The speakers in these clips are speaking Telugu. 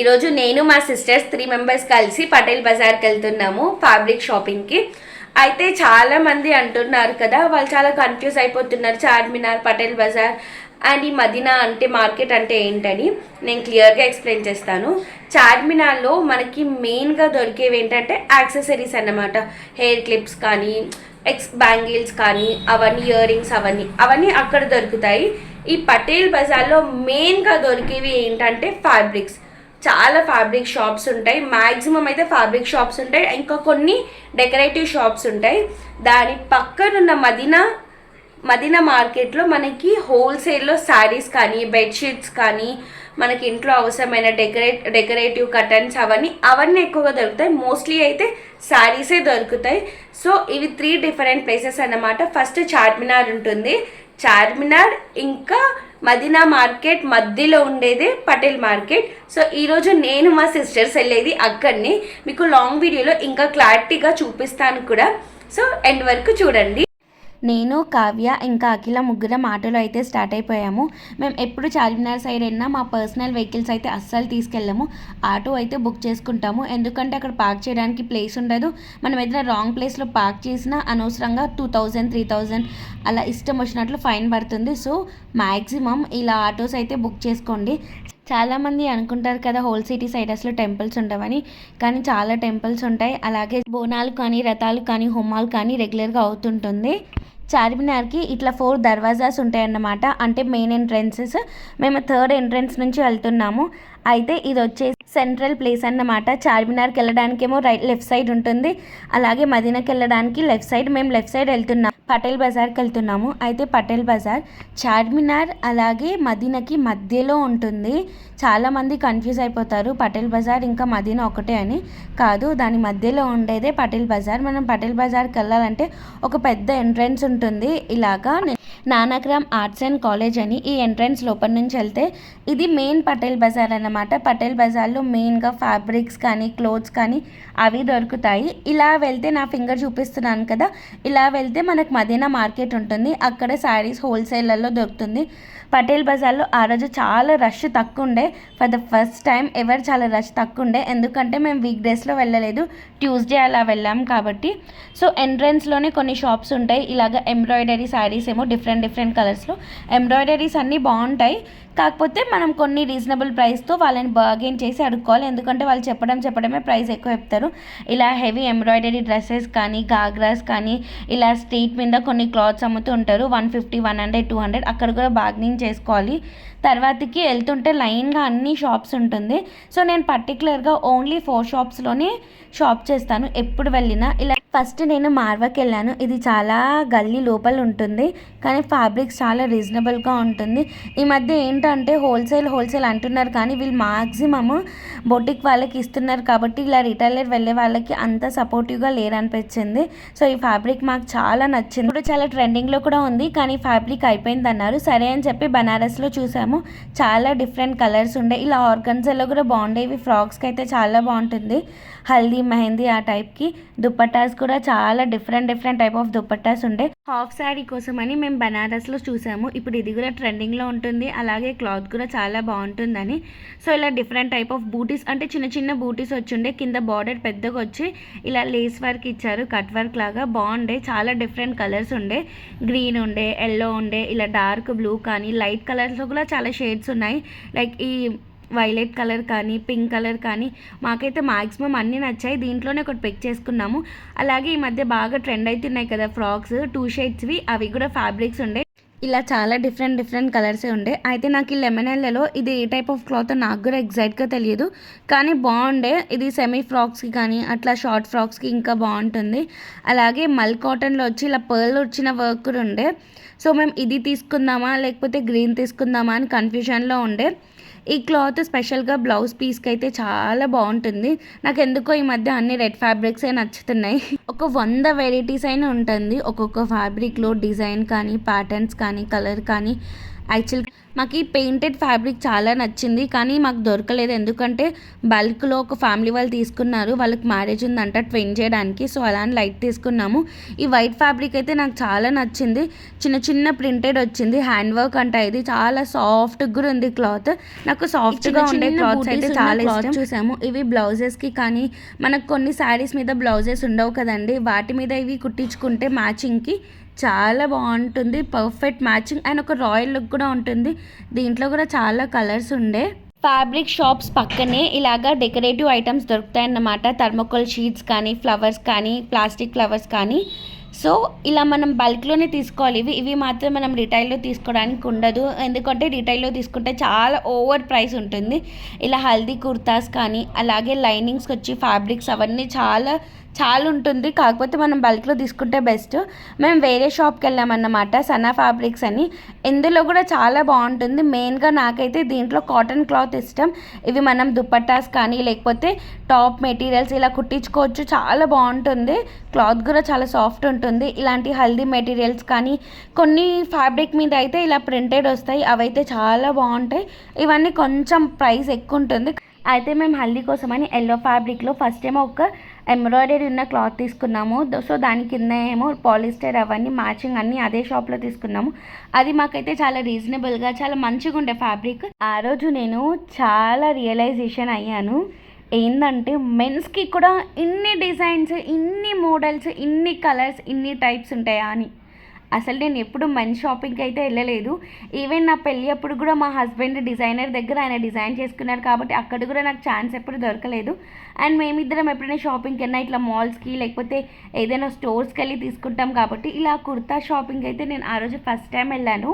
ఈరోజు నేను మా సిస్టర్స్ త్రీ మెంబర్స్ కలిసి పటేల్ బజార్కి వెళ్తున్నాము ఫ్యాబ్రిక్ షాపింగ్కి. అయితే చాలా మంది అంటున్నారు కదా వాళ్ళు చాలా కన్ఫ్యూజ్ అయిపోతున్నారు చార్మినార్ పటేల్ బజార్ అండ్ ఈ మదీనా అంటే మార్కెట్ అంటే ఏంటని. నేను క్లియర్గా ఎక్స్ప్లెయిన్ చేస్తాను. చార్మినార్లో మనకి మెయిన్గా దొరికేవి ఏంటంటే యాక్సెసరీస్ అన్నమాట. హెయిర్ క్లిప్స్ కానీ ఎక్స్ బ్యాంగిల్స్ కానీ అవన్నీ ఇయర్ రింగ్స్ అవన్నీ. అవన్నీ అక్కడ దొరుకుతాయి. ఈ పటేల్ బజార్లో మెయిన్గా దొరికేవి ఏంటంటే ఫ్యాబ్రిక్స్. చాలా ఫ్యాబ్రిక్ షాప్స్ ఉంటాయి. మ్యాక్సిమం అయితే ఫ్యాబ్రిక్ షాప్స్ ఉంటాయి. ఇంకా కొన్ని డెకరేటివ్ షాప్స్ ఉంటాయి. దాని పక్కనున్న మదీనా మదీనా మార్కెట్లో మనకి హోల్సేల్లో శారీస్ కానీ బెడ్షీట్స్ కానీ మనకి ఇంట్లో అవసరమైన డెకరేట్ డెకరేటివ్ కటన్స్ అవన్నీ అవన్నీ ఎక్కువగా దొరుకుతాయి. మోస్ట్లీ అయితే శారీసే దొరుకుతాయి. సో ఇవి త్రీ డిఫరెంట్ ప్లేసెస్ అన్నమాట. ఫస్ట్ చార్మినార్ ఉంటుంది. చార్మినార్ ఇంకా మదీనా మార్కెట్ మధ్యలో ఉండేదే పటేల్ మార్కెట్. సో ఈరోజు నేను మా సిస్టర్స్ వెళ్ళేది అక్కడిని. మీకు లాంగ్ వీడియోలో ఇంకా క్లారిటీగా చూపిస్తాను కూడా. సో ఎండ్ వరకు చూడండి. నేను కావ్య ఇంకా అఖిల ముగ్గురం ఆటోలో అయితే స్టార్ట్ అయిపోయాము. మేము ఎప్పుడు చార్మినార్ సైడ్ వెళ్ళినా మా పర్సనల్ వెహికల్స్ అయితే అస్సలు తీసుకెళ్ళాము. ఆటో అయితే బుక్ చేసుకుంటాము. ఎందుకంటే అక్కడ పార్క్ చేయడానికి ప్లేస్ ఉండదు. మనం ఏదైనా రాంగ్ ప్లేస్లో పార్క్ చేసినా అనవసరంగా టూ థౌజండ్ త్రీ థౌజండ్ అలా ఇష్టం వచ్చినట్లు ఫైన్ పడుతుంది. సో మ్యాక్సిమం ఇలా ఆటోస్ అయితే బుక్ చేసుకోండి. చాలామంది అనుకుంటారు కదా హోల్ సిటీ సైడ్ అసలు టెంపుల్స్ ఉండవని. కానీ చాలా టెంపుల్స్ ఉంటాయి. అలాగే బోనాలు కానీ రథాలు కానీ హోమాలు కానీ రెగ్యులర్గా అవుతుంటుంది. చార్మినార్కి ఇట్లా ఫోర్ దర్వాజాస్ ఉంటాయన్నమాట. అంటే మెయిన్ ఎంట్రన్సెస్ మేము థర్డ్ ఎంట్రన్స్ నుంచి వెళ్తున్నాము. అయితే ఇది వచ్చేసి సెంట్రల్ ప్లేస్ అన్నమాట. చార్మినార్కి వెళ్ళడానికేమో రైట్ లెఫ్ట్ సైడ్ ఉంటుంది. అలాగే మదీనాకి వెళ్ళడానికి లెఫ్ట్ సైడ్ మేము లెఫ్ట్ సైడ్ వెళ్తున్నాం. పటేల్ బజార్కి వెళ్తున్నాము. అయితే పటేల్ బజార్ చార్మినార్ అలాగే మదీనాకి మధ్యలో ఉంటుంది. చాలామంది కన్ఫ్యూజ్ అయిపోతారు. పటేల్ బజార్ ఇంకా మదీనా ఒకటే అని కాదు. దాని మధ్యలో ఉండేదే పటేల్ బజార్. మనం పటేల్ బజార్కి వెళ్ళాలంటే ఒక పెద్ద ఎంట్రన్స్ ఉంటుంది. ఇలాగా నానాగ్రామ్ ఆర్ట్స్ అండ్ కాలేజ్ అని ఈ ఎంట్రన్స్ లోపల నుంచి వెళ్తే ఇది మెయిన్ పటేల్ బజార్ అన్నమాట. పటేల్ బజార్లో మెయిన్గా ఫ్యాబ్రిక్స్ కానీ క్లోత్స్ కానీ అవి దొరుకుతాయి. ఇలా వెళ్తే నా ఫింగర్ చూపిస్తున్నాను కదా. ఇలా వెళ్తే మనకు మదీనా మార్కెట్ ఉంటుంది. అక్కడ శారీస్ హోల్సేల్లలో దొరుకుతుంది. పటేల్ బజార్లో ఆ రోజు చాలా రష్ తక్కువ ఉండే ఫర్ ద ఫస్ట్ టైం ఎవరు చాలా రష్ తక్కువ ఉండే ఎందుకంటే మేము వీక్ డేస్లో వెళ్ళలేదు. ట్యూస్డే అలా వెళ్ళాం కాబట్టి. సో ఎంట్రన్స్లోనే కొన్ని షాప్స్ ఉంటాయి. ఇలాగ ఎంబ్రాయిడరీ శారీస్ ఏమో డిఫరెంట్ డిఫరెంట్ కలర్స్లో. ఎంబ్రాయిడరీస్ అన్నీ బాగుంటాయి. కాకపోతే మనం కొన్ని రీజనబుల్ ప్రైస్తో వాళ్ళని బార్గెన్ చేసి అడుక్కోవాలి. ఎందుకంటే వాళ్ళు చెప్పడం చెప్పడమే ప్రైస్ ఎక్కువ చెప్తారు. ఇలా హెవీ ఎంబ్రాయిడరీ డ్రెస్సెస్ కానీ గాగ్రాస్ కానీ ఇలా స్ట్రీట్ మీద కొన్ని క్లాత్స్ అమ్ముతూ ఉంటారు. One fifty one hundred two hundred అక్కడ కూడా బార్గెనింగ్ చేసుకోవాలి. తర్వాతకి వెళ్తుంటే లైన్గా అన్ని షాప్స్ ఉంటుంది. సో నేను పర్టికులర్గా ఓన్లీ ఫోర్ షాప్స్లోనే షాప్ చేస్తాను. ఎప్పుడు వెళ్ళినా ఇలా ఫస్ట్ నేను మార్వాకి వెళ్ళాను. ఇది చాలా గల్లీ లోపల ఉంటుంది. కానీ ఫ్యాబ్రిక్స్ చాలా రీజనబుల్గా ఉంటుంది. ఈ మధ్య ఏంటంటే హోల్సేల్ హోల్సేల్ అంటున్నారు కానీ వీళ్ళు మ్యాక్సిమమ్ బొటిక్ వాళ్ళకి ఇస్తున్నారు కాబట్టి ఇలా రిటైలర్ వెళ్ళే వాళ్ళకి అంత సపోర్టివ్గా లేరనిపించింది. సో ఈ ఫ్యాబ్రిక్ మాకు చాలా నచ్చింది. ఇప్పుడు చాలా ట్రెండింగ్లో కూడా ఉంది కానీ ఫ్యాబ్రిక్ అయిపోయింది అన్నారు సరే అని చెప్పి బనారస్లో చూసాము. చాలా డిఫరెంట్ కలర్స్ ఉండే. ఇలా ఆర్గన్జాలో కూడా బాగుండేవి. ఫ్రాక్స్కి అయితే చాలా బాగుంటుంది. హల్దీ మెహందీ ఆ టైప్కి దుప్పట్టాస్ కూడా చాలా different different type of dupattas ఉండే. హాఫ్ శారీ కోసం అని మేము బనారస్లో చూసాము. ఇప్పుడు ఇది కూడా ట్రెండింగ్లో ఉంటుంది. అలాగే క్లాత్ కూడా చాలా బాగుంటుందని. సో ఇలా డిఫరెంట్ టైప్ ఆఫ్ బూటీస్ అంటే చిన్న చిన్న బూటీస్ వచ్చిండే కింద బార్డర్ పెద్దగా వచ్చి ఇలా లేస్ వర్క్ ఇచ్చారు. కట్ వర్క్ లాగా బాగుండే. చాలా డిఫరెంట్ కలర్స్ ఉండే. గ్రీన్ ఉండే ఎల్లో ఉండే ఇలా డార్క్ బ్లూ కానీ లైట్ కలర్స్లో కూడా చాలా షేడ్స్ ఉన్నాయి. లైక్ ఈ వైలెట్ కలర్ కానీ పింక్ కలర్ కానీ మాకైతే మాక్సిమం అన్నీ నచ్చాయి. దీంట్లోనే ఒకటి పిక్ చేసుకున్నాము. అలాగే ఈ మధ్య బాగా ట్రెండ్ అవుతున్నాయి కదా ఫ్రాక్స్ టూ షేడ్స్వి అవి కూడా ఫ్యాబ్రిక్స్ ఉండే. ఇలా చాలా డిఫరెంట్ డిఫరెంట్ కలర్సే ఉండే. అయితే నాకు ఈ లెమన్ ఎల్లలో ఇది ఏ టైప్ ఆఫ్ క్లాత్ నాకు కూడా ఎగ్జాక్ట్గా తెలియదు. కానీ బాగుండే. ఇది సెమీ ఫ్రాక్స్కి కానీ అట్లా షార్ట్ ఫ్రాక్స్కి ఇంకా బాగుంటుంది. అలాగే మల్ కాటన్లో వచ్చి ఇలా పర్ల్ వచ్చిన వర్క్ కూడా ఉండే. సో మేము ఇది తీసుకుందామా లేకపోతే గ్రీన్ తీసుకుందామా అని కన్ఫ్యూజన్లో ఉండే. ఈ క్లాత్ స్పెషల్గా బ్లౌజ్ పీస్కి అయితే చాలా బాగుంటుంది. నాకు ఎందుకో ఈ మధ్య అన్ని రెడ్ ఫ్యాబ్రిక్సే నచ్చుతున్నాయి. ఒక వంద వెరైటీస్ అయినా ఉంటుంది. ఒక్కొక్క ఫ్యాబ్రిక్లో డిజైన్ కానీ ప్యాటర్న్స్ కానీ కలర్ కానీ. యాక్చువల్ మాకు ఈ పెయింటెడ్ ఫ్యాబ్రిక్ చాలా నచ్చింది కానీ మాకు దొరకలేదు. ఎందుకంటే బల్క్లో ఒక ఫ్యామిలీ వాళ్ళు తీసుకున్నారు వాళ్ళకి మ్యారేజ్ ఉందంట ట్విన్ చేయడానికి. సో అలా అని లైట్ తీసుకున్నాము. ఈ వైట్ ఫ్యాబ్రిక్ అయితే నాకు చాలా నచ్చింది. చిన్న చిన్న ప్రింటెడ్ వచ్చింది. హ్యాండ్ వర్క్ అంట ఇది. చాలా సాఫ్ట్ కూడా ఉంది క్లాత్. నాకు సాఫ్ట్గా ఉండే క్లాత్స్ అయితే చాలా ఇష్టం. చూసాము. ఇవి బ్లౌజెస్కి కానీ మనకు కొన్ని శారీస్ మీద బ్లౌజెస్ ఉండవు కదండి. వాటి మీద ఇవి కుట్టించుకుంటే మ్యాచింగ్కి చాలా బాగుంటుంది. పర్ఫెక్ట్ మ్యాచింగ్ అండ్ ఒక రాయల్ లుక్ కూడా ఉంటుంది. దీంట్లో కూడా చాలా కలర్స్ ఉండే. ఫ్యాబ్రిక్ షాప్స్ పక్కనే ఇలాగా డెకరేటివ్ ఐటమ్స్ దొరుకుతాయి అన్నమాట థర్మోకోల్ షీట్స్ కానీ ఫ్లవర్స్ కానీ ప్లాస్టిక్ ఫ్లవర్స్ కానీ. సో ఇలా మనం బల్క్లోనే తీసుకోవాలి. ఇవి ఇవి మాత్రం మనం రిటైల్లో తీసుకోవడానికి ఉండదు. ఎందుకంటే రిటైల్లో తీసుకుంటే చాలా ఓవర్ ప్రైస్ ఉంటుంది. ఇలా హల్దీ కుర్తాస్ కానీ అలాగే లైనింగ్స్కి వచ్చి ఫ్యాబ్రిక్స్ అవన్నీ చాలా చాలా ఉంటుంది కాకపోతే మనం బల్క్లో తీసుకుంటే బెస్ట్. మేము వేరే షాప్కి వెళ్ళామన్నమాట సనా ఫ్యాబ్రిక్స్ అని. ఇందులో కూడా చాలా బాగుంటుంది. మెయిన్గా నాకైతే దీంట్లో కాటన్ క్లాత్ ఇష్టం. ఇవి మనం దుపట్టాస్ కానీ లేకపోతే టాప్ మెటీరియల్స్ ఇలా కుట్టించుకోవచ్చు. చాలా బాగుంటుంది. క్లాత్ కూడా చాలా సాఫ్ట్ ఉంటుంది. ఇలాంటి హల్దీ మెటీరియల్స్ కానీ కొన్ని ఫ్యాబ్రిక్ మీద అయితే ఇలా ప్రింటెడ్ వస్తాయి. అవైతే చాలా బాగుంటాయి. ఇవన్నీ కొంచెం ప్రైస్ ఎక్కువ ఉంటుంది. అయితే మేము హల్దీ కోసమని ఎల్లో ఫ్యాబ్రిక్లో ఫస్ట్ ఏమో ఒక ఎంబ్రాయిడరీ ఉన్న క్లాత్ తీసుకున్నాము. సో దాని కింద ఏమో పాలిస్టర్ అవన్నీ మ్యాచింగ్ అన్నీ అదే షాప్లో తీసుకున్నాము. అది మాకైతే చాలా రీజనబుల్గా చాలా మంచిగా ఉండే ఫ్యాబ్రిక్ ఆ రోజు నేను చాలా రియలైజేషన్ అయ్యాను. ఏంటంటే మెన్స్కి కూడా ఇన్ని డిజైన్స్ ఇన్ని మోడల్స్ ఇన్ని కలర్స్ ఇన్ని టైప్స్ ఉంటాయా అని. అసలు నేను ఎప్పుడు మంచి షాపింగ్కి అయితే వెళ్ళలేదు. ఈవెన్ నా పెళ్ళి అప్పుడు కూడా మా హస్బెండ్ డిజైనర్ దగ్గర ఆయన డిజైన్ చేసుకున్నారు కాబట్టి అక్కడ కూడా నాకు ఛాన్స్ ఎప్పుడు దొరకలేదు. అండ్ మేమిద్దరం ఎప్పుడైనా షాపింగ్కి అయినా ఇట్లా మాల్స్కి లేకపోతే ఏదైనా స్టోర్స్కి వెళ్ళి తీసుకుంటాం కాబట్టి ఇలా కుర్తా షాపింగ్ అయితే నేను ఆ రోజు ఫస్ట్ టైం వెళ్ళాను.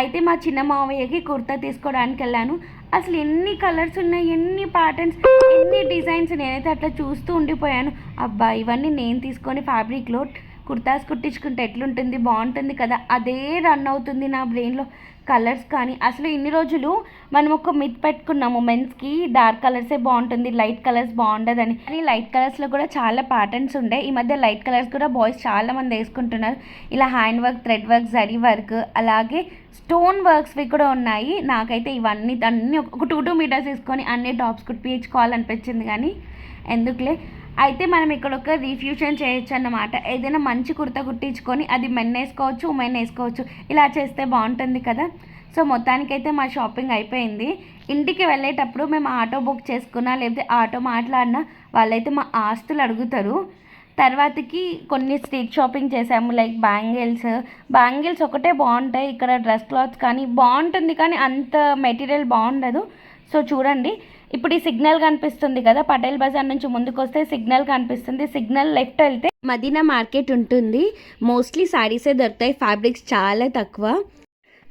అయితే మా చిన్న మావయ్యకి కుర్తా తీసుకోవడానికి వెళ్ళాను. అసలు ఎన్ని కలర్స్ ఉన్నాయి ఎన్ని ప్యాటర్న్స్ ఎన్ని డిజైన్స్ నేనైతే అట్లా చూస్తూ ఉండిపోయాను. అబ్బా ఇవన్నీ నేను తీసుకొని ఫ్యాబ్రిక్లో కుర్తాస్ కుట్టించుకుంటే ఎట్లుంటుంది? బాగుంటుంది కదా? అదే రన్ అవుతుంది నా బ్రెయిన్లో కలర్స్ కానీ అసలు ఇన్ని రోజులు మనం ఒక మిత్ పెట్టుకున్నాము మెన్స్కి డార్క్ కలర్సే బాగుంటుంది లైట్ కలర్స్ బాగుండదని. కానీ లైట్ కలర్స్లో కూడా చాలా ప్యాటర్న్స్ ఉండే. ఈ మధ్య లైట్ కలర్స్ కూడా బాయ్స్ చాలామంది వేసుకుంటున్నారు. ఇలా hand work thread work zari work అలాగే స్టోన్ వర్క్స్వి కూడా ఉన్నాయి. నాకైతే ఇవన్నీ అన్నీ ఒక టూ టూ మీటర్స్ వేసుకొని అన్ని టాప్స్ కుట్టించుకోవాలనిపించింది కానీ ఎందుకులే? అయితే మనం ఇక్కడ ఒక రిఫ్యూషన్ చేయొచ్చు అన్నమాట ఏదైనా మంచి కుర్తా కుట్టించుకొని అది మెన్ వేసుకోవచ్చు ఉమెన్ వేసుకోవచ్చు. ఇలా చేస్తే బాగుంటుంది కదా. సో మొత్తానికైతే మా షాపింగ్ అయిపోయింది. ఇంటికి వెళ్ళేటప్పుడు మేము ఆటో బుక్ చేసుకున్నా లేకపోతే ఆటో మాట్లాడినా వాళ్ళైతే మా ఆస్తులు అడుగుతారు. తర్వాతకి కొన్ని స్ట్రీట్ షాపింగ్ చేసాము లైక్ బ్యాంగిల్స్. బ్యాంగిల్స్ ఒకటే బాగుంటాయి ఇక్కడ డ్రెస్ క్లాత్స్ కానీ బాగుంటుంది కానీ అంత మెటీరియల్ బాగుండదు. సో చూడండి. ఇప్పుడు ఈ సిగ్నల్ కనిపిస్తుంది కదా పటేల్ బజార్ నుంచి ముందుకు వస్తే సిగ్నల్ కనిపిస్తుంది. సిగ్నల్ లెఫ్ట్ వెళ్తే మదీనా మార్కెట్ ఉంటుంది. మోస్ట్లీ శారీసే దొరుకుతాయి ఫ్యాబ్రిక్స్ చాలా తక్కువ.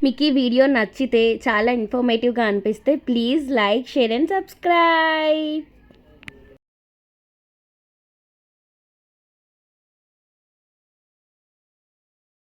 మీకు ఈ వీడియో నచ్చితే చాలా ఇన్ఫర్మేటివ్గా అనిపిస్తే please like share and subscribe.